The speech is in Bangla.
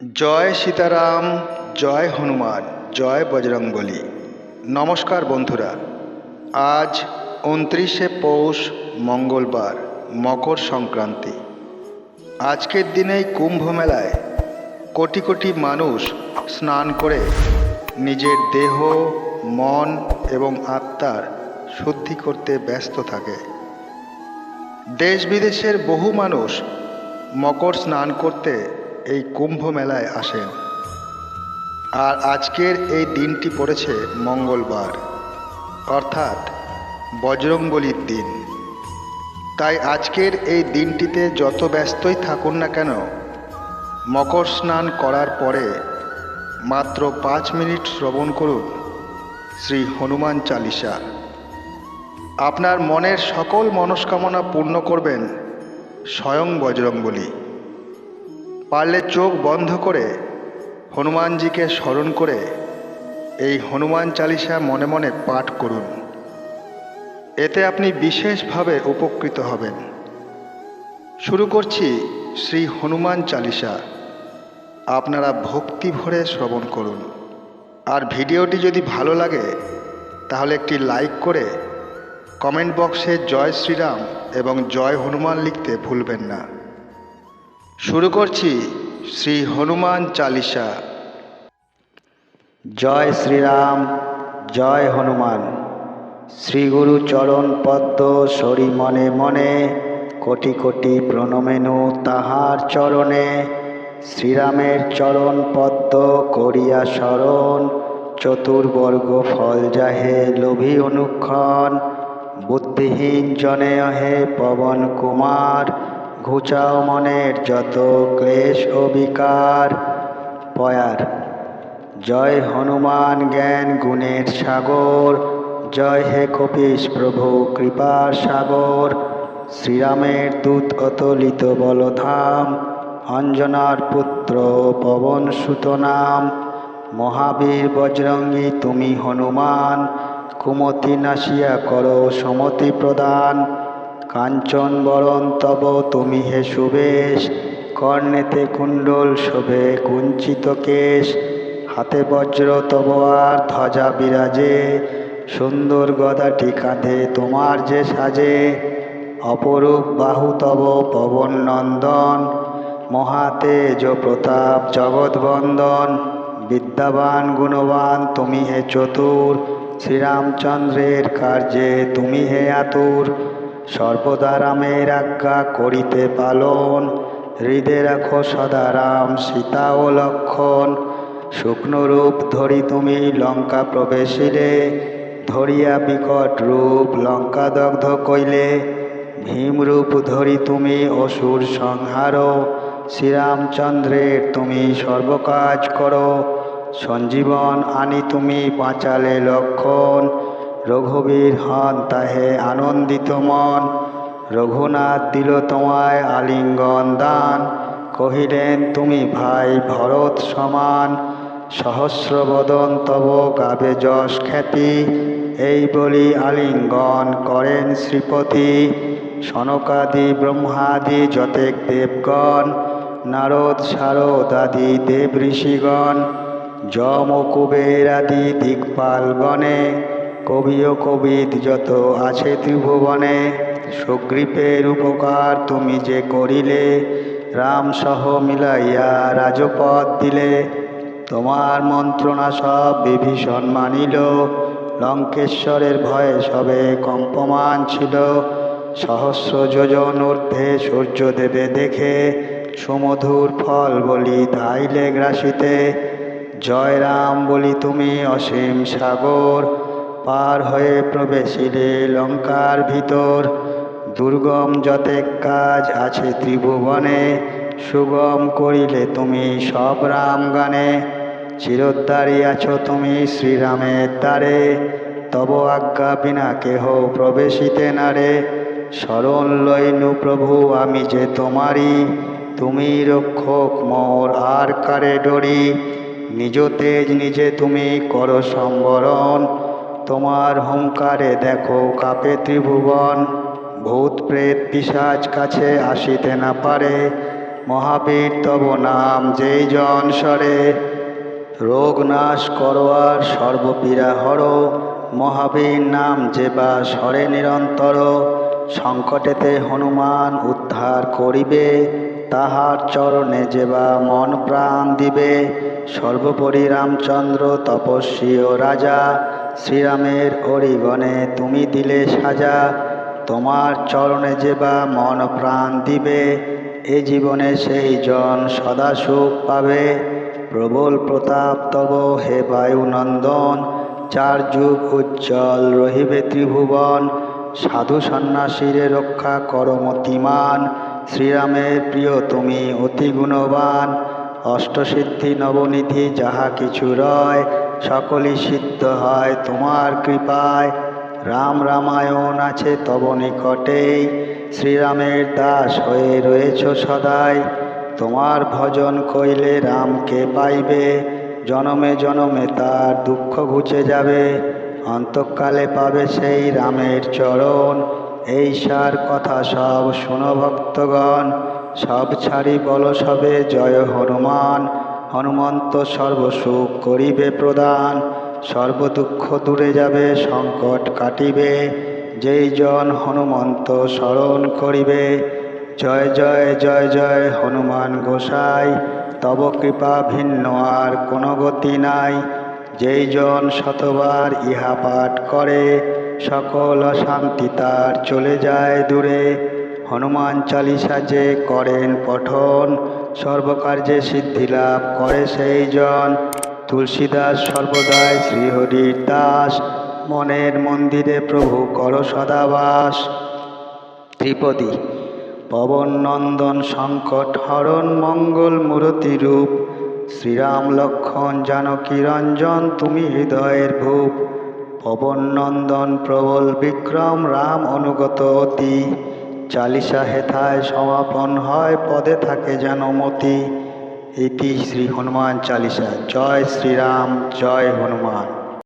জয় সীতারাম, জয় হনুমান, জয় বজরংবলী। নমস্কার বন্ধুরা, আজ উনত্রিশে পৌষ মঙ্গলবার, মকর সংক্রান্তি। আজকের দিনেই কুম্ভ মেলায় কোটি কোটি মানুষ স্নান করে নিজের দেহ, মন এবং আত্মার শুদ্ধি করতে ব্যস্ত থাকে। দেশ বিদেশের বহু মানুষ মকর স্নান করতে এই কুম্ভ মেলায় আসেন আর আজকের এই দিনটি পড়েছে মঙ্গলবার, অর্থাৎ বজরংবলির দিন। তাই আজকের এই দিনটিতে যত ব্যস্তই থাকুন না কেন, মকর স্নান করার পরে মাত্র পাঁচ মিনিট শ্রবণ করুন শ্রী হনুমান চালিসা। আপনার মনের সকল মনস্কামনা পূর্ণ করবেন স্বয়ং বজরংবলী। পারলে চোখ বন্ধ করে হনুমানজিকে স্মরণ করে এই হনুমান চালিসা মনে মনে পাঠ করুন। এতে আপনি বিশেষভাবে উপকৃত হবেন। শুরু করছি শ্রী হনুমান চালিসা। আপনারা ভক্তি ভরে শ্রবণ করুন। আর ভিডিওটি যদি ভালো লাগে, তাহলে একটি লাইক করে কমেন্ট বক্সে জয় শ্রীরাম এবং জয় হনুমান লিখতে ভুলবেন না। শুরু করছি শ্রী হনুমান চালিসা। জয় শ্রীরাম, জয় হনুমান। শ্রীগুরু চরণ পদ্ম সরি মনে মনে, কোটি কোটি প্রণমেনু তাহার চরণে। শ্রীরামের চরণ পদ্ম করিয়া স্মরণ চতুর্বর্গ ফল যাহে লোভী অনুক্ষণ। বুদ্ধিহীন জনে অহে পবন কুমার ঘুচাও মনের যত ক্লেশ ও বিকার। পয়ার, জয় হনুমান জ্ঞান গুণের সাগর। জয় হে কপিস প্রভু কৃপার সাগর। শ্রীরামের দূত অতলিত বলধাম। অঞ্জনার পুত্র পবন সুত নাম মহাবীর বজরঙ্গী তুমি হনুমান। কুমতি নাসিয়া করো সমতি প্রদান। কাঞ্চন বরণ তব তুমি হে সুবেশ। কর্ণেতে কুণ্ডল শোভে কুঞ্চিত কেশ। হাতে বজ্র তব আর ধ্বজা বিরাজে। সুন্দর গদাটি কাঁধে তোমার যে সাজে। অপরূপ বাহু তব পবন নন্দন। মহাতেজ প্রতাপ জগৎবন্দন বিদ্যাবান গুণবান তুমি হে চতুর। শ্রীরামচন্দ্রের কার্যে তুমি হে আতুর। সর্বদা রামের আজ্ঞা করিতে পালন। হৃদে রাখো সদা রাম সীতা ও লক্ষণ। শুকনো রূপ ধরি তুমি লঙ্কা প্রবেশিলে ধরিয়া বিকট রূপ লঙ্কা দগ্ধ কইলে। ভীম রূপ ধরি তুমি অসুর সংহার, শ্রীরামচন্দ্রের তুমি সর্বকাজ করো। সঞ্জীবন আনি তুমি বাঁচালে লক্ষণ। রঘুবীর হন তাহে আনন্দিত মন। রঘুনাথ দিল তোমায় আলিঙ্গন দান। কহিলেন, তুমি ভাই ভরত সমান। সহস্র বদন তব গাবে যশ খ্যাতি। এই বলি আলিঙ্গন করেন শ্রীপতি। সনকাদি ব্রহ্মাদি যতেক দেবগণ। নারদ শারদ আদি দেব ঋষিগণ। যম কুবের আদি দিকপালগণে কবি ও কবিদ যত আছে ত্রিভুবনে সুগ্রীপের উপকার তুমি যে করিলে রাম সহ মিলাইয়া রাজপথ দিলে। তোমার মন্ত্রণা সব বিভীষণ মানিল, লঙ্কেশ্বরের ভয়ে সবে কম্পমান ছিল। সহস্র যোজন ঊর্ধ্বে সূর্যদেবে দেখে, সুমধুর ফল বলি ধাইলে গ্রাসিতে। জয় রাম বলি তুমি অসীম সাগর পার হয়ে প্রবেশিলে লঙ্কার ভিতর। দুর্গম যতেক কাজ আছে ত্রিভুবনে, সুগম করিলে তুমি সব রাম গানে। চিরোদ্দারী আছো তুমি শ্রীরামের দ্বারে, তব আজ্ঞা বিনা কেহ প্রবেশিতে নারে শরণ লইনু প্রভু, আমি যে তোমারই, তুমি রক্ষক, মোর আর কারে ডরি। নিজ তেজ নিজে তুমি কর সম্বরণ তোমার হুঙ্কারে দেখো কাপে ত্রিভুবন। ভূত, প্রেত পিসাজ কাছে আসিতে না পারে। মহাবীর, তব নাম যেই জন সরে। রোগ নাশ করো আর সর্বপীড়া হর। মহাবীর নাম যে বা স্বরে নিরন্তর। সংকটেতে হনুমান উদ্ধার করিবে। তাহার চরণে যে বা মন প্রাণ দিবে। সর্বোপরি রামচন্দ্র তপস্বী ও রাজা। শ্রীরামের অরিগণে তুমি দিলে সাজা, তোমার চরণে যে বা মন প্রাণ দিবে, এ জীবনে সেই জন সদা সুখ পাবে। প্রবল প্রতাপ তব হে বায়ুনন্দন চার যুগ উজ্জ্বল রহিবে ত্রিভুবন। সাধু সন্ন্যাসীরে রক্ষা করমতিমান শ্রীরামের প্রিয় তুমি অতি গুণবান। অষ্টসিদ্ধি নবনিধি যাহা কিছু রয় সকলই সিদ্ধ হয় তোমার কৃপায়। রাম রামায়ণ আছে তব নিকটেই। শ্রীরামের দাস হয়ে রয়েছ সদাই। তোমার ভজন কইলে রামকে পাইবে? জনমে জনমে তার দুঃখ ঘুচে যাবে। অন্তকালে পাবে সেই রামের চরণ। এই সার কথা সব শুনো ভক্তগণ। সব ছাড়ি বল সবে জয় হনুমান। হনুমন্ত সর্বসুখ করিবে প্রদান, সর্বদুঃখ দূরে যাবে, সংকট কাটিবে। যেই জন হনুমন্ত স্মরণ করিবে, জয় জয় জয় জয় হনুমান গোসাই, তব কৃপা ভিন্ন আর কোনো গতি নাই। যেই জন শতবার ইহা পাঠ করে, সকল শান্তি তার চলে যায় দূরে। হনুমান চালিসা যে করেন পঠন, সর্বকার্যে সিদ্ধি লাভ করে সেই জন তুলসীদাস সর্বদাই শ্রীহরির দাস, মনের মন্দিরে প্রভু কর সদাবাস। ত্রিপদী পবন নন্দন সংকট হরণ মঙ্গল মূরতি রূপ, শ্রীরাম লক্ষণ জানকী রঞ্জন তুমি হৃদয়ের ভূপ পবন নন্দন প্রবল বিক্রম রাম অনুগত অতি। চালিসা হেথায় সমাপন হয়, পদে থাকে যেন মতি। ইতি শ্রী হনুমান চালিসা। জয় শ্রীরাম, জয় হনুমান।